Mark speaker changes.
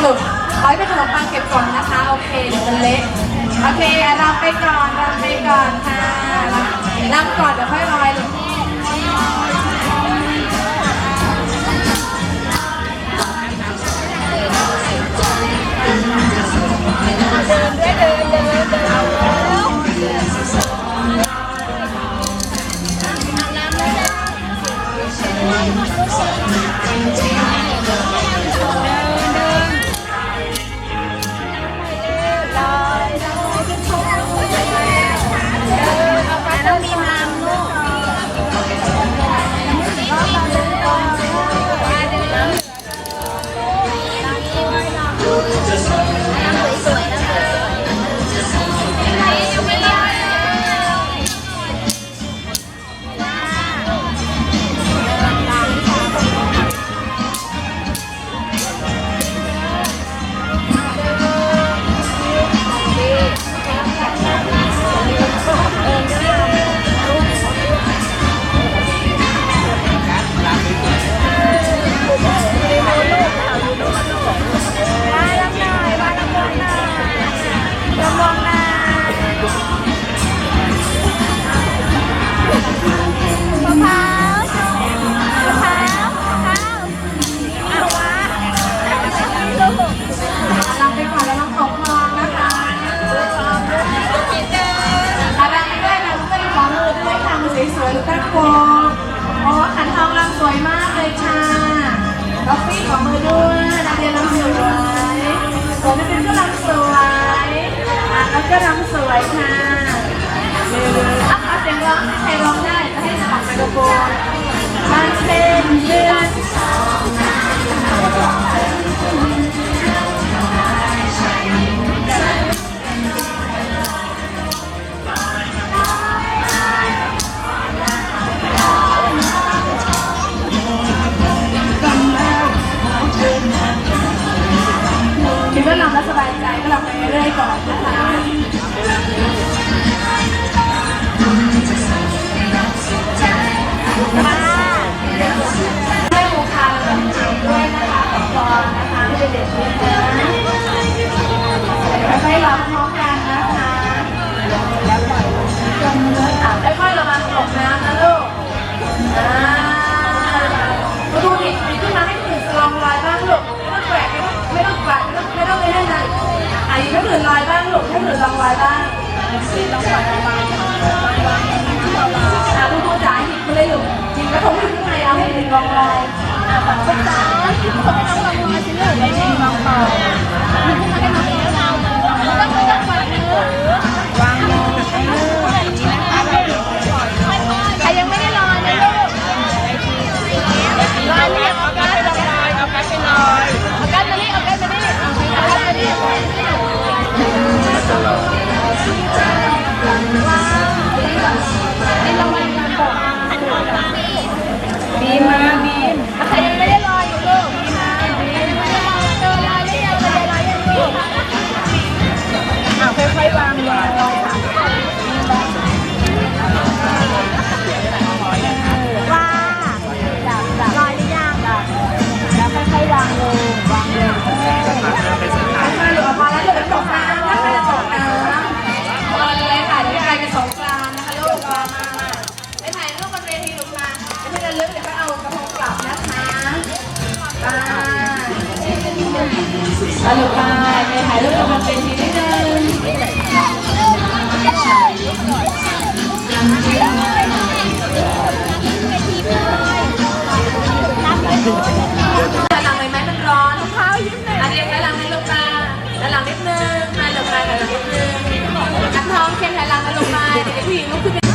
Speaker 1: หลุดขอให้เป็นขนมปังเก็บก่อนนะคะ โอเคเดี๋ยวมันเละโอเครำไปก่อนรำไปก่อนค่ะรำก่อนเดี๋ยวค่อย อย
Speaker 2: ค่ะอัพเสี
Speaker 1: ยงร้องให้ใครร้องได้จะให้สมัครไมโครโฟนมาเป็นเดือนคิดว่าลำแล้วสบายใจก็ลำไปเรื่อยๆก่อนนะ สบ
Speaker 2: สาร สรุปไปไป
Speaker 1: ถ่ายรูปกับมันเป็นทีนิดนึงหลังไหมมันร้อนเท้ายิ้มหน่อยอันเรียงหลังให้ลงมาหลังนิดนึงมาหลังมาหลังนิดนึงนักท้องเข็นหลังมาลงมาเด็กผู้หญิงลุกขึ้น